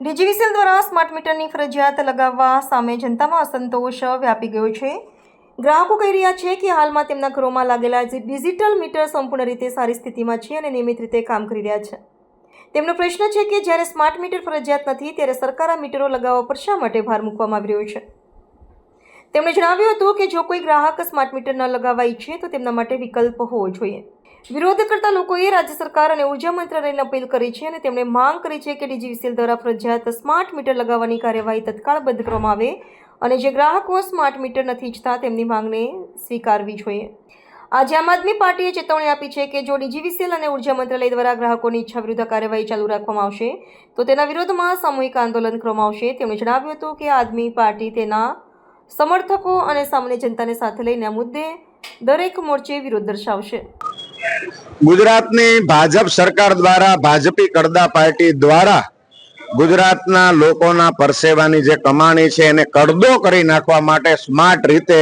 DGVCL દ્વારા smart મીટરની ફરજિયાત લગાવવા સામે જનતામાં અસંતોષ વ્યાપી ગયો છે. ગ્રાહકો કહી રહ્યા છે કે હાલમાં તેમના ઘરોમાં લાગેલા ડિજિટલ મીટર સંપૂર્ણ રીતે સારી સ્થિતિમાં છે અને નિયમિત રીતે કામ કરી રહ્યા છે. તેમનો પ્રશ્ન છે કે જ્યારે સ્માર્ટ મીટર ફરજિયાત નથી, ત્યારે સરકાર આ મીટરો લગાવવા પર શા માટે ભાર મૂકવામાં આવી રહ્યો છે? તેમણે જણાવ્યું હતું કે જો કોઈ ગ્રાહક સ્માર્ટ મીટર ન લગાવવા ઈચ્છે, તો તેમના માટે વિકલ્પ હોવો જોઈએ. વિરોધ કરતા લોકોએ રાજ્ય સરકાર અને ઊર્જા મંત્રાલયને અપીલ કરી છે અને તેમણે માંગ કરી છે કે ડીજીવીસીએલ દ્વારા ફરજિયાત સ્માર્ટ મીટર લગાવવાની કાર્યવાહી તત્કાળ બંધ કરવામાં આવે અને જે ગ્રાહકો સ્માર્ટ મીટર નથી ઇચ્છતા તેમની માંગને સ્વીકારવી જોઈએ. આજે આમ આદમી પાર્ટીએ ચેતવણી આપી છે કે જો ડીજીવીસીએલ અને ઊર્જા મંત્રાલય દ્વારા ગ્રાહકોની ઈચ્છા વિરુદ્ધ કાર્યવાહી ચાલુ રાખવામાં આવશે, તો તેના વિરોધમાં સામૂહિક આંદોલન કરવામાં આવશે. તેમણે જણાવ્યું હતું કે આદમી પાર્ટી તેના સમર્થકો અને સામાન્ય જનતાને સાથે લઈને આ મુદ્દે દરેક મોરચે વિરોધ દર્શાવશે. ગુજરાતની ભાજપ સરકાર દ્વારા ભાજપી કરદા પાર્ટી દ્વારા ગુજરાતના લોકોના પરસેવાની જે કમાણી છે એને કડદો કરી નાખવા માટે સ્માર્ટ રીતે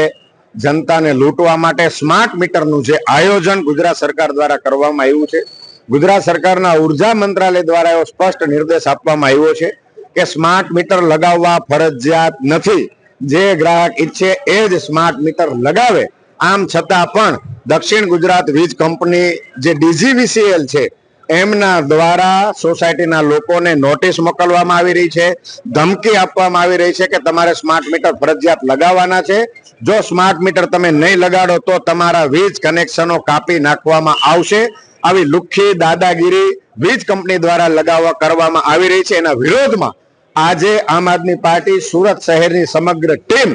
જનતાને લૂંટવા માટે સ્માર્ટ મીટરનું જે આયોજન ગુજરાત સરકાર દ્વારા કરવામાં આવ્યું છે. ગુજરાત સરકારના ઊર્જા મંત્રાલય દ્વારા એવો સ્પષ્ટ નિર્દેશ આપવામાં આવ્યો છે કે સ્માર્ટ મીટર લગાવવા ફરજિયાત નથી. જે ગ્રાહક ઈચ્છે એ જ સ્માર્ટ મીટર લગાવે. આમ છતાં પણ દક્ષિણ ગુજરાત વીજ કંપની જે ડીજીવીસીએલ છે, એમના દ્વારા સોસાયટીના લોકોને નોટિસ મોકલવામાં આવી રહી છે, ધમકી આપવામાં આવી રહી છે કે તમારે સ્માર્ટ મીટર ફરજિયાત લગાવવાના છે. જો સ્માર્ટ મીટર તમે નહીં લગાડો તો તમારા વીજ કનેક્શનો કાપી નાખવામાં આવશે. આવી લુખ્ખી દાદાગીરી વીજ કંપની દ્વારા લગાવવા કરવામાં આવી રહી છે. એના વિરોધમાં આજે આમ આદમી પાર્ટી સુરત શહેરની સમગ્ર ટીમ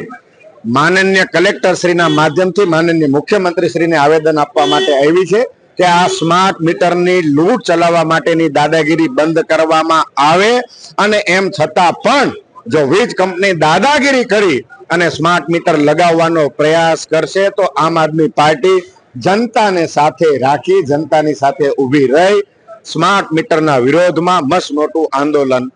માનનીય કલેક્ટર શ્રીના માધ્યમથી માનનીય મુખ્યમંત્રી શ્રીને આવેદન આપવા માટે આવી છે કે આ સ્માર્ટ મીટરની લૂંટ ચલાવવા માટેની દાદાગીરી બંધ કરવામાં આવે અને એમ છતાં પણ જો વીજ કંપની દાદાગીરી કરી અને સ્માર્ટ મીટર લગાવવાનો પ્રયાસ કરશે તો આમ આદમી પાર્ટી જનતાને સાથે રાખી, જનતાની સાથે ઊભી રહી સ્માર્ટ મીટરના વિરોધમાં મસ્ત મોટું આંદોલન